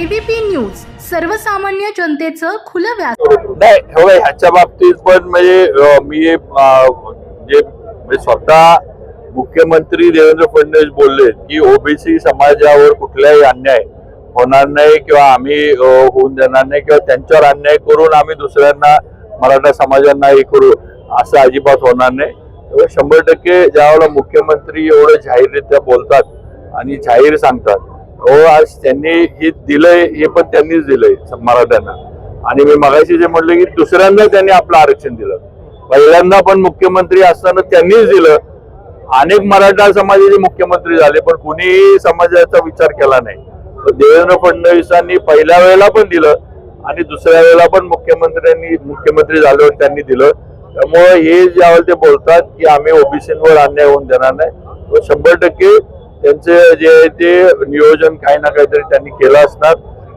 ABP news सर्वसामान्य जनतेचं खुलं व्यास नाही हो ह्याच्या बाबतीत पण म्हणजे मी जे म्हणजे स्वतः मुख्यमंत्री देवेंद्र फडणवीस बोलले की ओबीसी समाजावर कुठलाही अन्याय होणार नाही किंवा आम्ही होऊन देणार नाही किंवा त्यांच्यावर अन्याय करून आम्ही दुसऱ्यांना मराठा समाजांना हे करू असं अजिबात होणार नाही. त्यामुळे शंभर टक्के ज्यावेळेला मुख्यमंत्री एवढं जाहीररित्या बोलतात आणि जाहीर सांगतात हो आज त्यांनी हे दिलंय हे पण त्यांनीच दिलंय मराठ्यांना. आणि मी मगाशी जे म्हटलं की दुसऱ्यांदा त्यांनी आपलं आरक्षण दिलं. पहिल्यांदा पण मुख्यमंत्री असताना त्यांनीच दिलं. अनेक मराठा समाजाचे मुख्यमंत्री झाले पण कुणीही समाजाचा विचार केला नाही. तर देवेंद्र फडणवीसांनी पहिल्या वेळेला पण दिलं आणि दुसऱ्या वेळेला पण मुख्यमंत्र्यांनी मुख्यमंत्री झाल्यावर त्यांनी दिलं. त्यामुळे हे ज्यावेळेला ते बोलतात की आम्ही ओबीसीवर अन्याय होऊन देणार नाही शंभर टक्के त्यांचे जे आहे ते नियोजन काही ना काहीतरी त्यांनी केलं असणार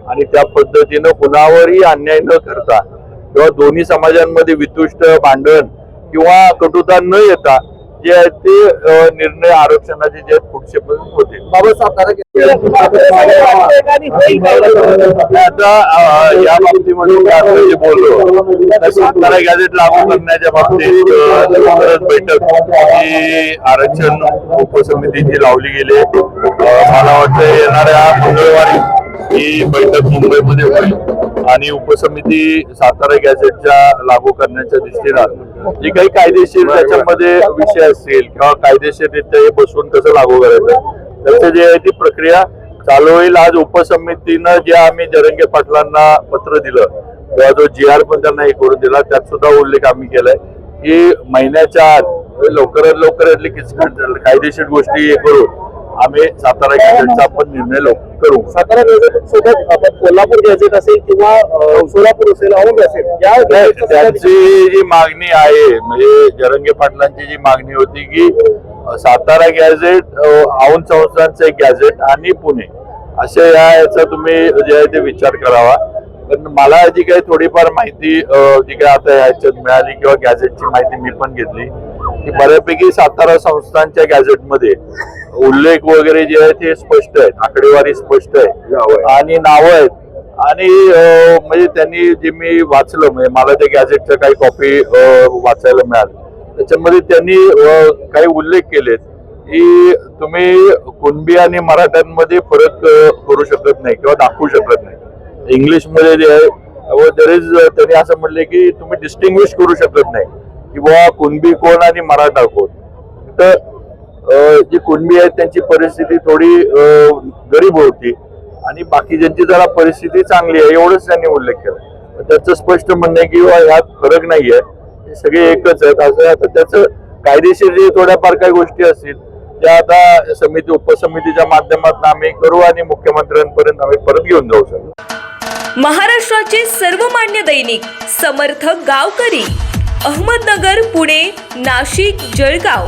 आणि त्या पद्धतीनं कुणावरही अन्याय न करता किंवा दोन्ही समाजांमध्ये वितुष्ट भांडण किंवा कटुता न येता जे आहे ते निर्णय आरक्षणाचे जे आहेत पुढचे पण होते आता या बाबतीमध्ये मी आता जे बोललो तर सातारा गॅझेट लागू करण्याच्या बाबतीत लवकरच बैठक ही आरक्षण उपसमितीची लावली गेली. मला वाटतं येणाऱ्या मंगळवारी ही बैठक मुंबईमध्ये होईल. आणि उपसमिती सातारा गॅझेटच्या लागू करण्याच्या दृष्टीनं जे काही कायदेशीर त्याच्यामध्ये विषय असतील किंवा कायदेशीररित्या हे बसवून कसं लागू करायचं त्याचं जे आहे ती प्रक्रिया चालू होईल. आज उपसमितीनं जे आम्ही जरंगे पाटलांना पत्र दिलं किंवा जो जी आर पण त्यांना हे करून दिला त्यात सुद्धा उल्लेख आम्ही केलाय की महिन्याच्या आत लवकरात लवकर यातली किचकट कायदेशीर गोष्टी हे करून आम्ही सातारा गॅझेटचा आपण निर्णय करू. सातारा गॅझेट सोबत आपण कोल्हापूर गॅझेट असेल किंवा सोलापूर असेल औंध असेल या त्यांची जी मागणी आहे म्हणजे जरंगे पाटलांची जी मागणी होती की सातारा गॅझेट अ, औंध संस्थांचं एक गॅझेट आणि पुणे असे या याचा तुम्ही जे आहे ते विचार करावा. पण मला जी काही थोडीफार माहिती जी काही आता याच्यात मिळाली किंवा गॅझेटची माहिती मी पण घेतली की बऱ्यापैकी सातारा संस्थांच्या गॅझेटमध्ये उल्लेख वगैरे जे आहे ते स्पष्ट आहेत. आकडेवारी स्पष्ट आहे आणि नावं आहेत. आणि म्हणजे त्यांनी जे मी वाचलं म्हणजे मला त्या गॅझेटच्या काही कॉपी वाचायला मिळाल्या त्याच्यामध्ये त्यांनी काही उल्लेख केलेत की तुम्ही कुणबी आणि मराठ्यांमध्ये फरक करू शकत नाही किंवा दाखवू शकत नाही. इंग्लिशमध्ये जे आहे दर इज त्यांनी असं म्हणले की तुम्ही डिस्टिंग्विश करू शकत नाही की बुवा कुणबी कोण आणि मराठा कोण. तर जी कुणबी आहेत त्यांची परिस्थिती थोडी गरीब होती. आणि बाकी ज्यांची जरा परिस्थिती चांगली आहे एवढंच त्यांनी उल्लेख केला. त्याचं स्पष्ट म्हणणं आहे की ह्यात फरक नाहीये हे सगळे एकच आहेत. असं आता त्याचं कायदेशीर जे थोड्याफार काही गोष्टी असतील त्या आता समिती उपसमितीच्या माध्यमातून आम्ही करू आणि मुख्यमंत्र्यांपर्यंत आम्ही परत घेऊन जाऊ शकतो महाराष्ट्राचे सर्वमान्य दैनिक समर्थ गावकरी अहमदनगर पुणे नाशिक जळगाव.